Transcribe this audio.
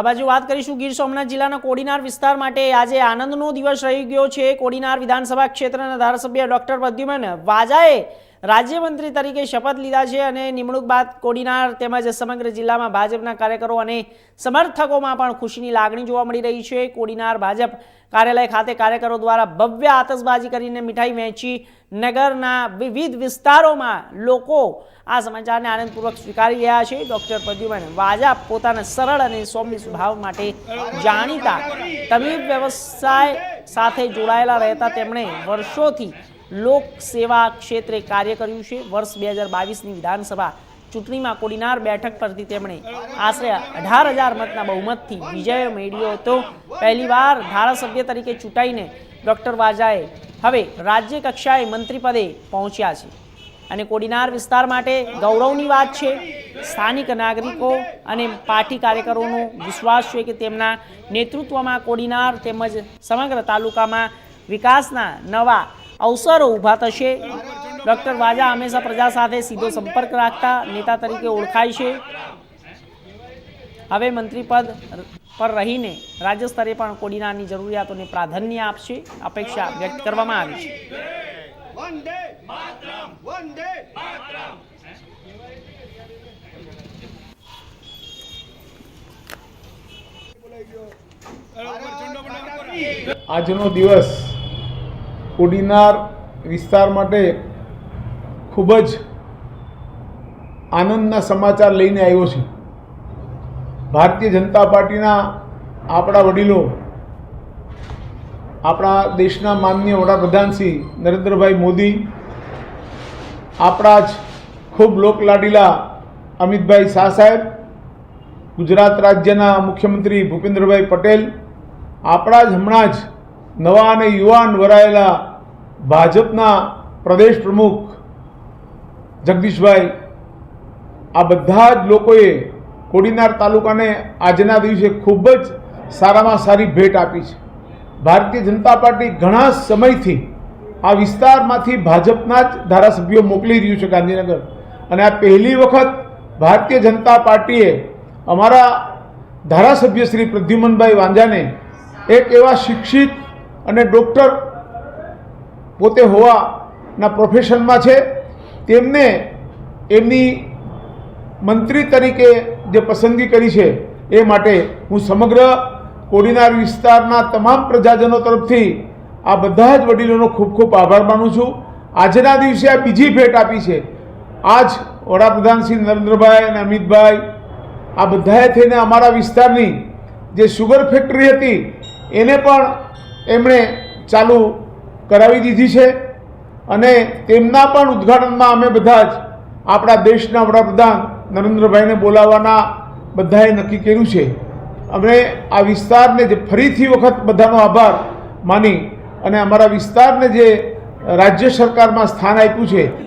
આ બાજુ વાત કરીશું ગીર સોમનાથ જિલ્લાના કોડીનાર વિસ્તાર માટે. આજે આનંદનો દિવસ રહી ગયો છે. કોડીનાર વિધાનસભા ક્ષેત્રના ધારાસભ્ય ડોક્ટર પ્રદ્યુમન વાજાએ રાજ્યમંત્રી તરીકે શપથ લીધા છે અને નિમણૂક બાદ કોડીનાર તેમજ સમગ્ર જિલ્લામાં ભાજપના કાર્યકરો અને સમર્થકોમાં પણ ખુશીની લાગણી જોવા મળી રહી છે. કોડીનાર ભાજપ કાર્યાલય ખાતે કાર્યકરો દ્વારા ભવ્ય આતશબાજી કરીને મીઠાઈ વહેંચી નગરના વિવિધ વિસ્તારોમાં લોકો આ સમાચારને આનંદપૂર્વક સ્વીકારી રહ્યા છે. ડોક્ટર પ્રદ્યુમન વાજા પોતાના સરળ અને સૌમ્ય સ્વભાવ માટે જાણીતા તબીબ વ્યવસાય સાથે જોડાયેલા રહેતા તેમણે વર્ષોથી લોક સેવા ક્ષેત્રે કાર્ય કર્યું છે. વર્ષ બે હજાર બાવીસની વિધાનસભા ચૂંટણીમાં કોડીનાર બેઠક પરથી તેમણે આશરે અઢાર હજાર મતના બહુમતથી વિજય મેળવ્યો હતો. પહેલીવાર ધારાસભ્ય તરીકે ચૂંટાઈને ડૉક્ટર વાજાએ હવે રાજ્ય કક્ષાએ મંત્રી પદે પહોંચ્યા છે. અને કોડીનાર વિસ્તાર માટે ગૌરવની વાત છે. સ્થાનિક નાગરિકો અને પાર્ટી કાર્યકરોનો વિશ્વાસ છે કે તેમના નેતૃત્વમાં કોડીનાર તેમજ સમગ્ર તાલુકામાં વિકાસના નવા અવસરો ઊભા થશે. ડૉક્ટર વાજા હંમેશા પ્રજા સાથે સીધો સંપર્ક રાખતા નેતા તરીકે ઓળખાય છે. હવે મંત્રી પદ પર રહીને રાજ્ય સ્તરે પણ કોડીનારની જરૂરિયાતોને પ્રાધાન્ય આપશે, અપેક્ષા વ્યક્ત કરવામાં આવી છે. આજનો દિવસ કોડીનાર વિસ્તાર માટે ખૂબ જ આનંદના સમાચાર લઈને આવ્યો છે. ભારતીય જનતા પાર્ટીના આપણા વડીલો, આપણા દેશના માનનીય વડાપ્રધાન શ્રી નરેન્દ્રભાઈ મોદી, આપણા જ ખૂબ લોકલાડીલા અમિતભાઈ શાહ સાહેબ, ગુજરાત રાજ્યના મુખ્યમંત્રી ભૂપેન્દ્રભાઈ પટેલ, આપણા જ હમણાં જ નવા અને યુવાન વરાયેલા ભાજપના પ્રદેશ પ્રમુખ જગદીશભાઈ, આ બધા જ લોકોએ કોડીનાર તાલુકાને આજના દિવસે ખૂબ જ સારામાં સારી ભેટ આપી છે. ભારતીય જનતા પાર્ટી ઘણા સમયથી આ વિસ્તારમાંથી ભાજપના જ ધારાસભ્યો મોકલી રહ્યું છે ગાંધીનગર. અને આ પહેલી વખત ભારતીય જનતા પાર્ટીએ અમારા ધારાસભ્ય શ્રી પ્રદ્યુમનભાઈ વાંજાને એક એવા શિક્ષિત અને ડૉક્ટર પોતે હોવાના પ્રોફેશનમાં છે. તેમને એમની મંત્રી તરીકે જે પસંદગી કરી છે, એ માટે હું સમગ્ર કોડીનાર વિસ્તારના તમામ પ્રજાજનો તરફથી આ બધા જ વડીલોનો ખૂબ ખૂબ આભાર માનું છું. આજના દિવસે આ બીજી ભેટ આપી છે. આજ વડાપ્રધાન શ્રી નરેન્દ્રભાઈ અને અમિતભાઈ, આ બધાએ થઈને અમારા વિસ્તારની જે શુગર ફેક્ટરી હતી, એને પણ એમણે ચાલુ કરાવી દીધી છે અને તેમના પણ ઉદ્ઘાટનમાં અમે બધા જ આપણા દેશના વડાપ્રધાન નરેન્દ્રભાઈને બોલાવવાના બધાએ નક્કી કર્યું છે. અમે આ વિસ્તારને જે ફરીથી વખત બધાનો આભાર માની અને અમારા વિસ્તારને જે રાજ્ય સરકારમાં સ્થાન આપ્યું છે